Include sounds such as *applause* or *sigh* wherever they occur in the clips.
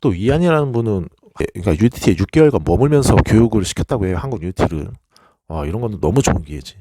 또 이한이라는 분은 그러니까 UDT에 6개월간 머물면서 교육을 시켰다고 해요. 한국 UDT를. 와, 이런 건 너무 좋은 기회지.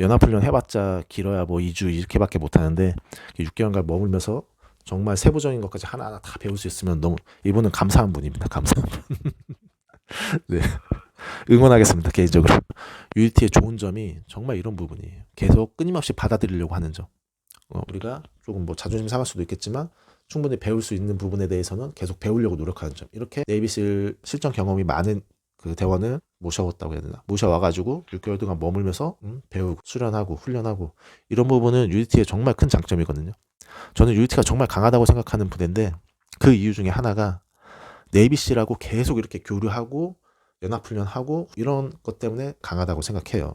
연합훈련 해봤자 길어야 뭐 2주 이렇게밖에 못 하는데 6개월간 머물면서 정말 세부적인 것까지 하나하나 다 배울 수 있으면 너무 이분은 감사한 분입니다. 감사한 분. *laughs* 네. 응원하겠습니다. 개인적으로. UDT의 좋은 점이 정말 이런 부분이에요. 계속 끊임없이 받아들이려고 하는 점. 어, 우리가 조금 뭐 자존심 상할 수도 있겠지만 충분히 배울 수 있는 부분에 대해서는 계속 배우려고 노력하는 점. 이렇게 네이비실 실전 경험이 많은 그 대원을 모셔왔다고 해야 되나? 모셔와가지고 6개월 동안 머물면서 음, 배우고 수련하고 훈련하고 이런 부분은 UDT의 정말 큰 장점이거든요. 저는 UDT가 정말 강하다고 생각하는 부대인데 그 이유 중에 하나가 네이비실하고 계속 이렇게 교류하고 연합훈련하고 이런 것 때문에 강하다고 생각해요.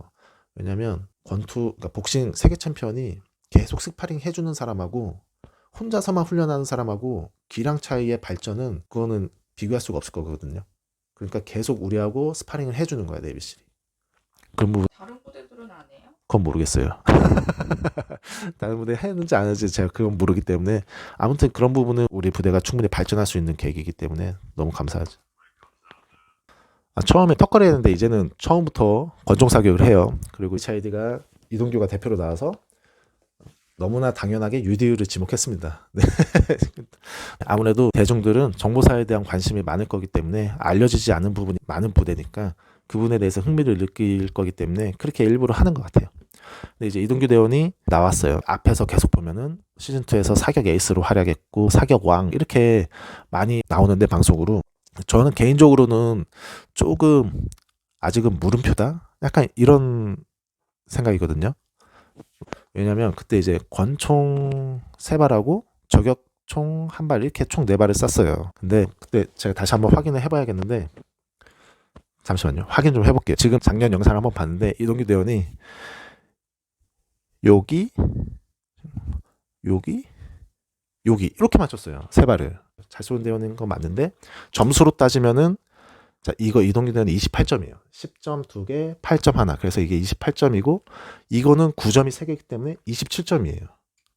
왜냐면 권투, 그러니까 복싱 세계 챔피언이 계속 스파링 해주는 사람하고 혼자서만 훈련하는 사람하고 기량 차이의 발전은 그거는 비교할 수가 없을 거거든요. 그러니까 계속 우리하고 스파링을 해주는 거야 네이비실이. 그런 부분 다른 부대들은 안 해요? 그건 모르겠어요. *laughs* 다른 부대 했는지 안 했는지 제가 그건 모르기 때문에 아무튼 그런 부분은 우리 부대가 충분히 발전할 수 있는 계기이기 때문에 너무 감사하죠. 아, 처음에 턱걸이 했는데 이제는 처음부터 권총 사격을 해요. 그리고 HID가 이동규가 대표로 나와서 너무나 당연하게 UDU를 지목했습니다. 네. *laughs* 아무래도 대중들은 정보사에 대한 관심이 많을 거기 때문에 알려지지 않은 부분이 많은 부대니까 그분에 대해서 흥미를 느낄 거기 때문에 그렇게 일부러 하는 것 같아요. 근데 이제 이동규 대원이 나왔어요. 앞에서 계속 보면은 시즌 2에서 사격 에이스로 활약했고 사격 왕 이렇게 많이 나오는데 방송으로 저는 개인적으로는 조금 아직은 물음표다. 약간 이런 생각이거든요. 왜냐면 그때 이제 권총 세 발하고 저격 총 한 발 이렇게 총 네 발을 쐈어요. 근데 그때 제가 다시 한번 확인을 해봐야겠는데 잠시만요. 확인 좀 해볼게요. 지금 작년 영상을 한번 봤는데 이동규 대원이 여기 여기 여기 이렇게 맞췄어요. 세 발을 잘 쏘는 대원인 거 맞는데 점수로 따지면은 자 이거 이동규 대원이 28점이에요. 10점 2개, 8점 하나. 그래서 이게 28점이고 이거는 9점이 3개이기 때문에 27점이에요.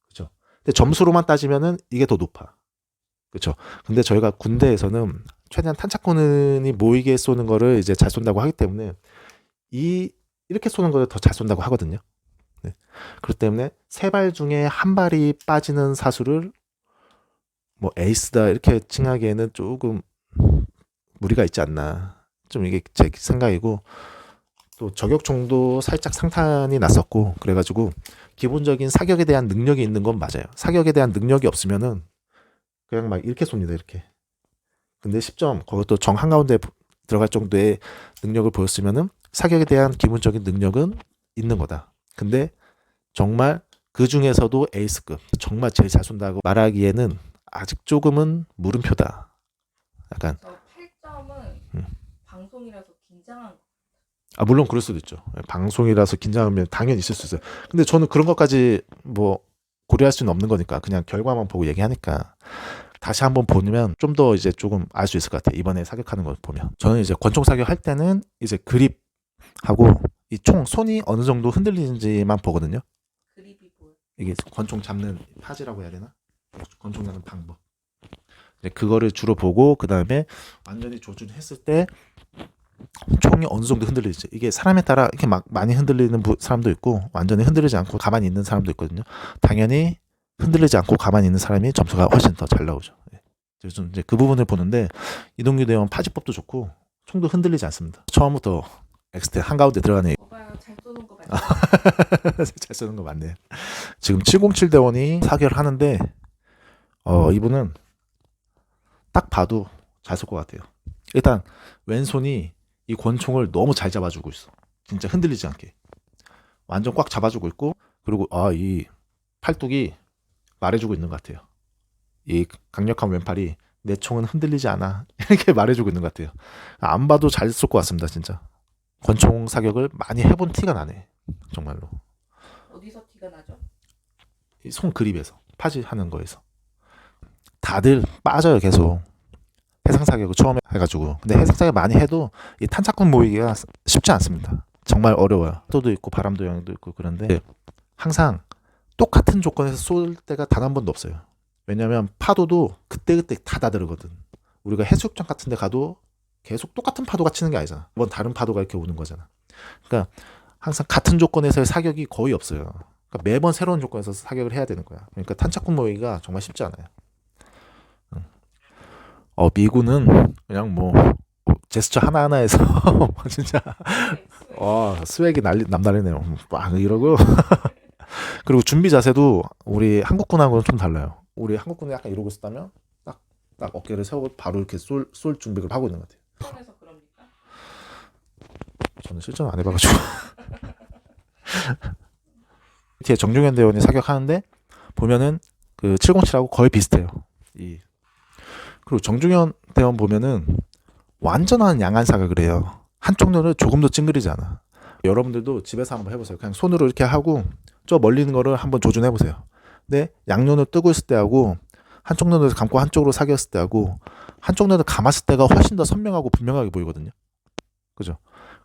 그렇죠? 근데 점수로만 따지면은 이게 더 높아. 그렇죠? 근데 저희가 군대에서는 최대한 탄착권이 모이게 쏘는 거를 이제 잘 쏜다고 하기 때문에 이 이렇게 쏘는 거를 더 잘 쏜다고 하거든요. 네. 그렇기 때문에 세 발 중에 한 발이 빠지는 사수를 뭐 에이스다 이렇게 칭하기에는 조금 무리가 있지 않나. 좀 이게 제 생각이고 또 저격총도 살짝 상탄이 났었고 그래가지고 기본적인 사격에 대한 능력이 있는 건 맞아요. 사격에 대한 능력이 없으면은 그냥 막 이렇게 쏩니다 이렇게. 근데 10점 그것도 정 한가운데 들어갈 정도의 능력을 보였으면은 사격에 대한 기본적인 능력은 있는 거다. 근데 정말 그 중에서도 에이스급 정말 제일 잘 쏜다고 말하기에는 아직 조금은 물음표다. 약간 저 8점은 음. 방송이라서 긴장한 아 물론 그럴 수도 있죠. 방송이라서 긴장하면 당연히 있을 수 있어요. 근데 저는 그런 것까지 뭐 고려할 수는 없는 거니까 그냥 결과만 보고 얘기하니까 다시 한번 보면 좀 더 이제 조금 알 수 있을 것 같아요. 이번에 사격하는 걸 보면 저는 이제 권총 사격 할 때는 이제 그립하고 이 총 손이 어느 정도 흔들리는지만 보거든요. 그립이 보여. 이게 권총 잡는 파지라고 해야 되나? 권총 잡는 방법. 이제 그거를 주로 보고 그 다음에 완전히 조준했을 때 총이 어느 정도 흔들리지. 이게 사람에 따라 이렇게 막 많이 흔들리는 부- 사람도 있고 완전히 흔들리지 않고 가만히 있는 사람도 있거든요. 당연히 흔들리지 않고 가만히 있는 사람이 점수가 훨씬 더 잘 나오죠. 예. 그래서 좀 이제 그 부분을 보는데 이동규 대원 파지법도 좋고 총도 흔들리지 않습니다. 처음부터 엑스텐 한가운데 들어가는 봐봐요. 잘 쏘는 거 아. 맞죠? *laughs* 잘 쓰는 거 맞네. 지금 707 대원이 사결을 하는데 어 이분은 딱 봐도 잘쓸것 같아요. 일단 왼손이 이 권총을 너무 잘 잡아주고 있어. 진짜 흔들리지 않게. 완전 꽉 잡아주고 있고 그리고 아 이 팔뚝이 말해주고 있는 것 같아요. 이 강력한 왼팔이 내 총은 흔들리지 않아 *laughs* 이렇게 말해주고 있는 것 같아요. 안 봐도 잘 쏠 것 같습니다, 진짜. 권총 사격을 많이 해본 티가 나네, 정말로. 어디서 티가 나죠? 이손 그립에서 파지 하는 거에서 다들 빠져요 계속 해상 사격을 처음에 해가지고 근데 해상 사격 많이 해도 이 탄착권 모이기가 쉽지 않습니다 정말 어려워요 파도도 있고 바람도 영향도 있고 그런데 항상 똑같은 조건에서 쏠 때가 단 한 번도 없어요 왜냐면 파도도 그때그때 다 다르거든 우리가 해수욕장 같은 데 가도 계속 똑같은 파도가 치는 게 아니잖아. 이번 다른 파도가 이렇게 오는 거잖아. 그러니까 항상 같은 조건에서의 사격이 거의 없어요. 그러니까 매번 새로운 조건에서 사격을 해야 되는 거야. 그러니까 탄착군 모이기가 정말 쉽지 않아요. 응. 어, 미군은 그냥 뭐 제스처 하나하나에서 *laughs* 진짜 와 스웩이 난리 남다르네요. 막 이러고 *laughs* 그리고 준비 자세도 우리 한국군하고는 좀 달라요. 우리 한국군이 약간 이러고 있었다면 딱, 딱 어깨를 세우고 바로 이렇게 쏠, 쏠 준비를 하고 있는 것 같아요. 저는 실전 안 해봐가지고. *laughs* 뒤에 정중현 대원이 사격하는데 보면은 그 707하고 거의 비슷해요. 이 그리고 정중현 대원 보면은 완전한 양안 사격을 해요. 한쪽 눈을 조금도 찡그리지 않아. 여러분들도 집에서 한번 해보세요. 그냥 손으로 이렇게 하고 저 멀리 있는 거를 한번 조준해 보세요. 근데 양눈을 뜨고 있을 때하고 한쪽 눈을 감고 한쪽으로 사격했을 때하고 한쪽 눈을 감았을 때가 훨씬 더 선명하고 분명하게 보이거든요. 그죠?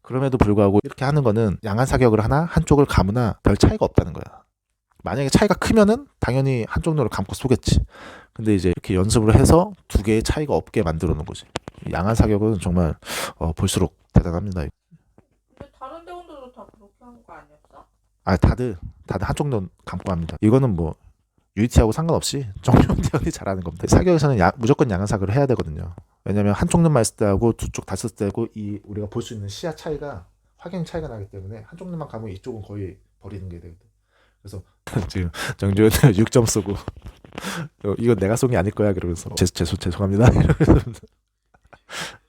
그럼에도 불구하고 이렇게 하는 거는 양안 사격을 하나 한쪽을 감으나 별 차이가 없다는 거야. 만약에 차이가 크면은 당연히 한쪽 눈을 감고 쏘겠지. 근데 이제 이렇게 연습을 해서 두 개의 차이가 없게 만들어 놓은 거지. 양안 사격은 정말 어, 볼수록 대단합니다. 근데 다른 대원들도 다 그렇게 하는 거 아니었어? 아 다들 다들 한쪽 눈 감고 합니다. 이거는 뭐 UET하고 상관없이 *laughs* 정용 대원이 잘하는 겁니다. 사격에서는 야- 무조건 양안 사격을 해야 되거든요. 왜냐면 한쪽 눈만 있을 때하고 두 쪽 다 있을 때하고 이 우리가 볼 수 있는 시야 차이가 확연 차이가 나기 때문에 한쪽 눈만 감으면 이쪽은 거의 버리는 게 되거든. 그래서 *laughs* 지금 정주현 6점 쏘고 어, 이거 내가 쏜 게 아닐 거야 그러면서 제, 제, 죄송합니다 *laughs* 이러면서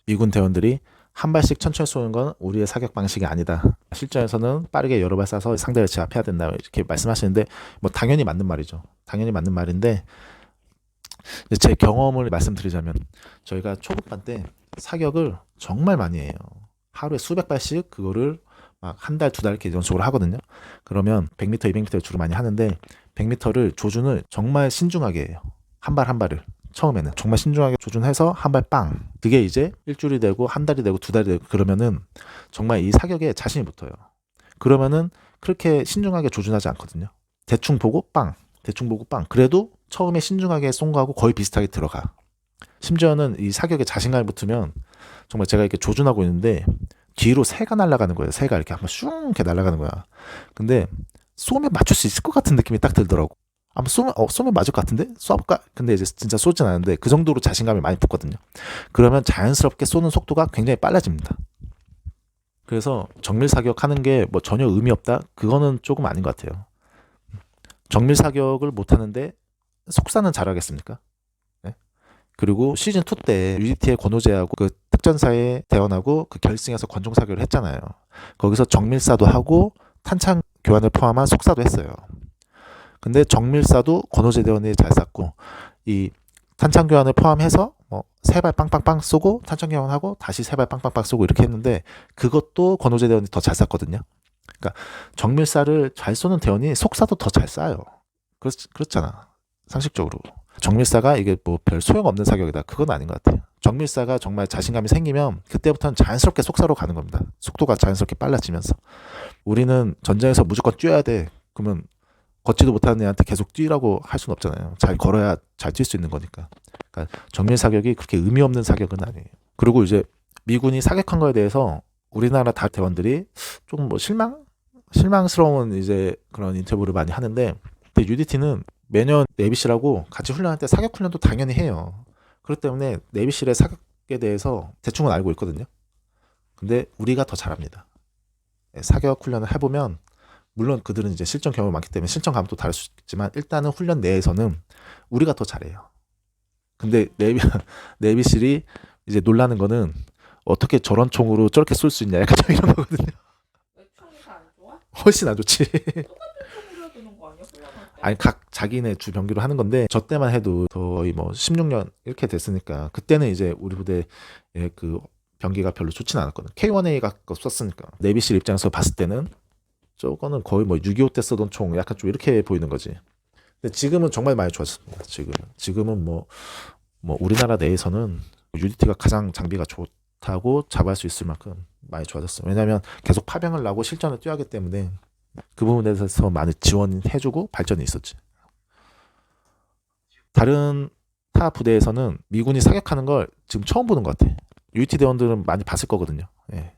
미군 대원들이 한 발씩 천천히 쏘는 건 우리의 사격 방식이 아니다. 실전에서는 빠르게 여러 발 쏴서 상대를 제압해야 된다 이렇게 말씀하시는데 뭐 당연히 맞는 말이죠. 당연히 맞는 말인데 제 경험을 말씀드리자면 저희가 초급반 때 사격을 정말 많이 해요. 하루에 수백 발씩 그거를 막 한 달, 두 달 이렇게 연속으로 하거든요. 그러면 100m, 200m를 주로 많이 하는데 100m를 조준을 정말 신중하게 해요. 한 발 한 발을. 처음에는 정말 신중하게 조준해서 한 발 빵. 그게 이제 일주일이 되고 한 달이 되고 두 달이 되고 그러면은 정말 이 사격에 자신이 붙어요. 그러면은 그렇게 신중하게 조준하지 않거든요. 대충 보고 빵. 대충 보고 빵. 그래도 처음에 신중하게 쏜 거하고 거의 비슷하게 들어가. 심지어는 이 사격에 자신감이 붙으면 정말 제가 이렇게 조준하고 있는데 뒤로 새가 날아가는 거예요. 새가 이렇게 한번 슝 이렇게 날아가는 거야. 근데 쏘면 맞출 수 있을 것 같은 느낌이 딱 들더라고. 한번 쏘면 어 쏘면 맞을 것 같은데 쏴볼까? 근데 이제 진짜 쏘진 않는데 그 정도로 자신감이 많이 붙거든요. 그러면 자연스럽게 쏘는 속도가 굉장히 빨라집니다. 그래서 정밀 사격하는 게 뭐 전혀 의미 없다? 그거는 조금 아닌 것 같아요. 정밀 사격을 못 하는데 속사는 잘하겠습니까? 네? 그리고 시즌 2 때 UDT의 권호재하고 그 특전사의 대원하고 그 결승에서 관중 사격을 했잖아요. 거기서 정밀사도 하고 탄창 교환을 포함한 속사도 했어요. 근데 정밀사도 권호재 대원이 잘 쐈고 이 탄창 교환을 포함해서 뭐 세 발 빵빵빵 쏘고 탄창 교환하고 다시 세 발 빵빵빵 쏘고 이렇게 했는데 그것도 권호재 대원이 더 잘 쐈거든요. 그러니까 정밀사를 잘 쏘는 대원이 속사도 더 잘 쏴요. 그렇, 그렇잖아. 상식적으로. 정밀사가 이게 뭐 별 소용없는 사격이다. 그건 아닌 것 같아요. 정밀사가 정말 자신감이 생기면 그때부터는 자연스럽게 속사로 가는 겁니다. 속도가 자연스럽게 빨라지면서. 우리는 전쟁에서 무조건 뛰어야 돼. 그러면 걷지도 못하는 애한테 계속 뛰라고 할 수는 없잖아요. 잘 걸어야 잘 뛸 수 있는 거니까. 그러니까 정밀 사격이 그렇게 의미 없는 사격은 아니에요. 그리고 이제 미군이 사격한 거에 대해서 우리나라 다 대원들이 조금 뭐 실망? 실망스러운 이제 그런 인터뷰를 많이 하는데 근데 UDT는 매년 내비실하고 같이 훈련할 때 사격 훈련도 당연히 해요. 그렇기 때문에 내비실의 사격에 대해서 대충은 알고 있거든요. 근데 우리가 더 잘합니다. 예, 사격 훈련을 해보면 물론 그들은 이제 실전 경험이 많기 때문에 실전 감도 다를 수 있지만 일단은 훈련 내에서는 우리가 더 잘해요. 근데 내비 *laughs* 내비실이 이제 놀라는 거는 어떻게 저런 총으로 저렇게 쏠 수 있냐 약간 좀 이런 거거든요. 왜 총이 다안 좋아? 훨씬 안 좋지. 아니 각 자기네 주 병기로 하는 건데 저 때만 해도 거의 뭐 16년 이렇게 됐으니까 그때는 이제 우리 부대의 그 병기가 별로 좋진 않았거든. K1A가 썼으니까 내비실 입장에서 봤을 때는 저거는 거의 뭐 6.25 때 쓰던 총 약간 좀 이렇게 보이는 거지. 근데 지금은 정말 많이 좋아졌습니다. 지금 지금은 뭐뭐 우리나라 내에서는 UDT가 가장 장비가 좋다고 자부할 수 있을 만큼 많이 좋아졌어요. 왜냐하면 계속 파병을 나고 실전을 뛰어야 하기 때문에 그 부분에 대해서 많이 지원해주고 발전이 있었지. 다른 타 부대에서는 미군이 사격하는 걸 지금 처음 보는 것 같아. UT 대원들은 많이 봤을 거거든요. 예.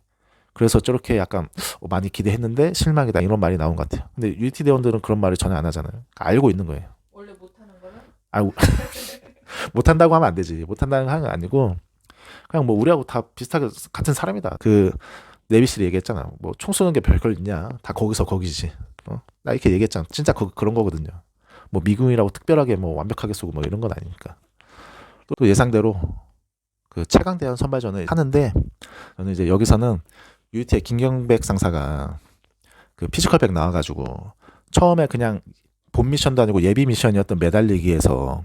그래서 저렇게 약간 어, 많이 기대했는데 실망이다 이런 말이 나온 것 같아요. 근데 UT 대원들은 그런 말을 전혀 안 하잖아요. 그러니까 알고 있는 거예요. 원래 못하는 거는? 아, *laughs* 못한다고 하면 안 되지. 못한다는 건 아니고 그냥 뭐 우리하고 다 비슷하게 같은 사람이다. 그 내비실이 얘기했잖아. 뭐 총 쏘는 게 별걸 있냐? 다 거기서 거기지. 어? 나 이렇게 얘기했잖아. 진짜 그, 그런 거거든요. 뭐 미군이라고 특별하게 뭐 완벽하게 쏘고 뭐 이런 건 아니니까. 또, 또 예상대로 그 최강 대한 선발전을 하는데 저는 이제 여기서는 UT의 김경백 상사가 그 피지컬백 나와가지고 처음에 그냥 본 미션도 아니고 예비 미션이었던 매달리기에서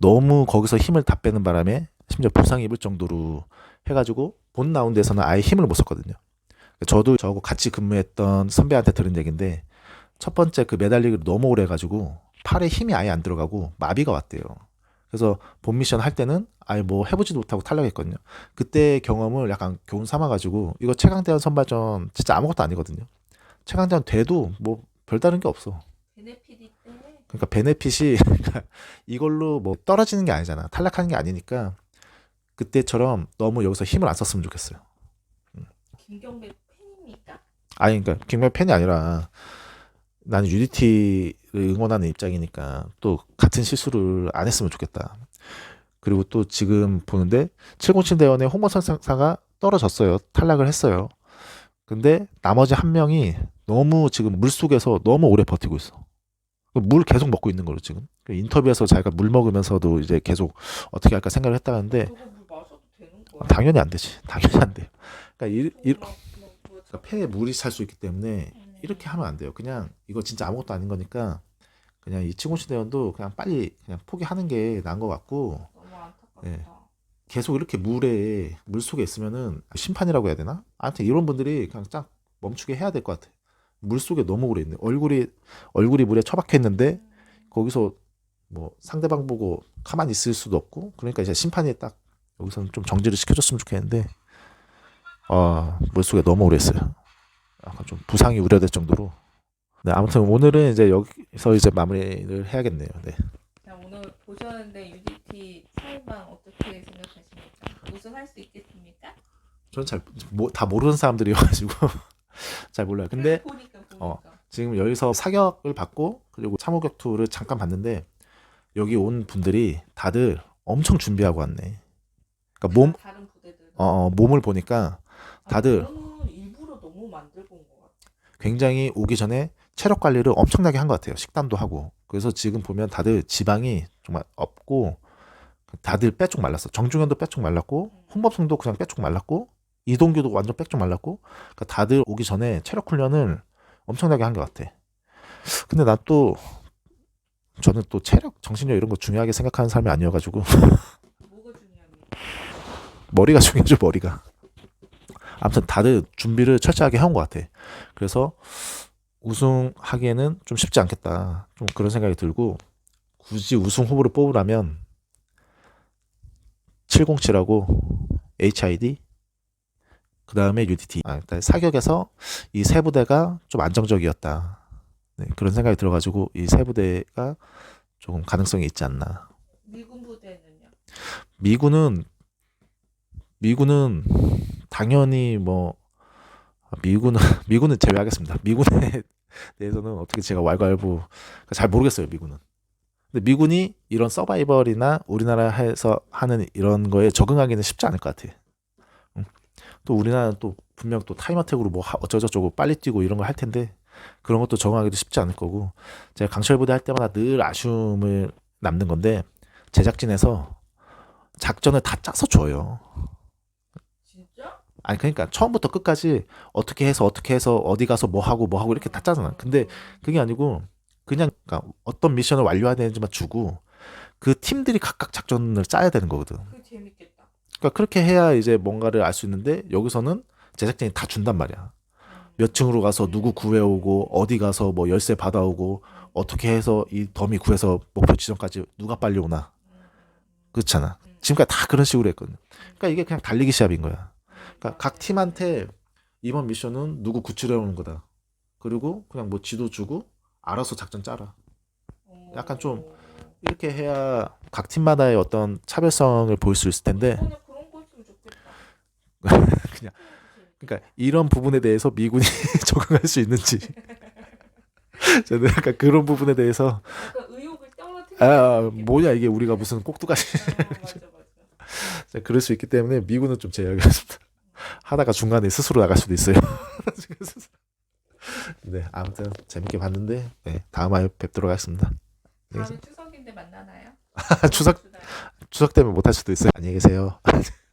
너무 거기서 힘을 다 빼는 바람에 심지어 부상 입을 정도로 해가지고 본 라운드에서는 아예 힘을 못 썼거든요. 저도 저하고 같이 근무했던 선배한테 들은 얘기인데 첫 번째 그 매달리기를 너무 오래 해가지고 팔에 힘이 아예 안 들어가고 마비가 왔대요. 그래서 본 미션 할 때는 아예 뭐 해보지도 못하고 탈락했거든요. 그때 경험을 약간 교훈 삼아가지고 이거 최강대원 선발전 진짜 아무것도 아니거든요. 최강대원 돼도 뭐 별다른 게 없어. 때문에 그러니까 베네핏이 *laughs* 이걸로 뭐 떨어지는 게 아니잖아. 탈락하는 게 아니니까 그때처럼 너무 여기서 힘을 안 썼으면 좋겠어요. 김경배 팬입니까? 아니 그러니까 김명 팬이 아니라 나는 UDT를 응원하는 입장이니까 또 같은 실수를 안 했으면 좋겠다. 그리고 또 지금 보는데 707 대원의 홍보선 상사가 떨어졌어요. 탈락을 했어요. 근데 나머지 한 명이 너무 지금 물 속에서 너무 오래 버티고 있어. 물 계속 먹고 있는 거로 지금. 그 인터뷰에서 자기가 물 먹으면서도 이제 계속 어떻게 할까 생각을 했다는데 당연히 안 되지. 당연히 안 돼요. 그러니까 이, 이, 막, 막 뭐, 그러니까 폐에 물이 찰 수 있기 때문에 음. 이렇게 하면 안 돼요. 그냥 이거 진짜 아무것도 아닌 거니까 그냥 이 칭호시 대원도 그냥 빨리 그냥 포기하는 게 나은 것 같고. 예. 계속 이렇게 물에 물 속에 있으면은 심판이라고 해야 되나? 아무튼 이런 분들이 그냥 딱 멈추게 해야 될 것 같아. 물 속에 너무 오래 있네. 얼굴이 얼굴이 물에 처박혀 있는데 거기서 뭐 상대방 보고 가만히 있을 수도 없고 그러니까 이제 심판이 딱 여기서는 좀 정지를 시켜줬으면 좋겠는데 아 물속에 너무 오래 있어요. 약간 좀 부상이 우려될 정도로. 네 아무튼 오늘은 이제 여기서 이제 마무리를 해야겠네요. 네. 자, 오늘 보셨는데 UDT 사인방 어떻게 생각하십니까? 우승할 수 있겠습니까? 저는 잘다 모르는 사람들이어가지고 *laughs* 잘 몰라요. 근데 보니까 보니까 어. 지금 여기서 사격을 받고 그리고 참호격투를 잠깐 봤는데 여기 온 분들이 다들 엄청 준비하고 왔네. 그러니까 몸 다른 부대들 어, 어, 몸을 보니까 다들- 는 일부러 너무 만들고 온 것 같아. 굉장히 오기 전에 체력 관리를 엄청나게 한 것 같아요. 식단도 하고. 그래서 지금 보면 다들 지방이 정말 없고 다들 빼쪽 말랐어. 정중현도 빼쪽 말랐고 홍법성도 그냥 빼쪽 말랐고 이동규도 완전 빼쪽 말랐고 그러니까 다들 오기 전에 체력 훈련을 엄청나게 한 것 같아. 근데 나또 저는 또 체력, 정신력 이런 거 중요하게 생각하는 사람이 아니어가지고? *laughs* 머리가 *laughs* 중요하죠 머리가. 아무튼 다들 준비를 철저하게 해온 것 같아. 그래서 우승하기에는 좀 쉽지 않겠다. 좀 그런 생각이 들고 굳이 우승 후보를 뽑으라면 707하고 HID 그 다음에 UDT 아, 일단 사격에서 이 세 부대가 좀 안정적이었다. 네, 그런 생각이 들어가지고 이 세 부대가 조금 가능성이 있지 않나. 미군 부대는요? 미군은 미군은 당연히 뭐 미군은 *laughs* 미군은 제외하겠습니다. 미군에 *laughs* 대해서는 어떻게 제가 왈가왈부 잘 모르겠어요. 미군은. 근데 미군이 이런 서바이벌이나 우리나라에서 하는 이런 거에 적응하기는 쉽지 않을 것 같아. 응. 또 우리나라는 또 분명 또 타임어택으로 뭐 하- 어쩌고저쩌고 빨리 뛰고 이런 걸 할 텐데 그런 것도 적응하기도 쉽지 않을 거고 제가 강철 부대 할 때마다 늘 아쉬움을 남는 건데 제작진에서 작전을 다 짜서 줘요. 아니 그러니까 처음부터 끝까지 어떻게 해서 어떻게 해서 어디 가서 뭐 하고 뭐 하고 이렇게 다 짜잖아. 근데 그게 아니고 그냥 그러니까 어떤 미션을 완료해야 되는지만 주고 그 팀들이 각각 작전을 짜야 되는 거거든. 그 재밌겠다. 그러니까 그렇게 해야 이제 뭔가를 알 수 있는데 여기서는 제작진이 다 준단 말이야. 음. 몇 층으로 가서 누구 구해오고 어디 가서 뭐 열쇠 받아오고 어떻게 해서 이 더미 구해서 목표 지점까지 누가 빨리 오나 음, 그렇잖아. 지금까지 다 그런 식으로 했거든. 그러니까 이게 그냥 달리기 시합인 거야. 그러니까 각 팀한테 이번 미션은 누구 구출해 오는 거다. 그리고 그냥 뭐 지도 주고 알아서 작전 짜라. 어. 약간 좀 이렇게 해야 각 팀마다의 어떤 차별성을 보일 수 있을 텐데 좋겠다. *laughs* 그냥 그러니까 이런 부분에 대해서 미군이 *laughs* 적응할 수 있는지 *laughs* 저는 약간 그런 부분에 대해서 떨어뜨리는 아 느낌. 뭐냐 이게 우리가 무슨 꼭두가시 어, 맞아 맞아. 그럴 수 있기 때문에 미군은 좀 제외하겠습니다. 하다가 중간에 스스로 나갈 수도 있어요. *laughs* 네 아무튼 재밌게 봤는데 네, 다음에 뵙도록 하겠습니다. 네, 다음에 추석인데 만나나요? *laughs* 추석? 추석 때문에 못할 수도 있어요. 안녕히 계세요. *laughs*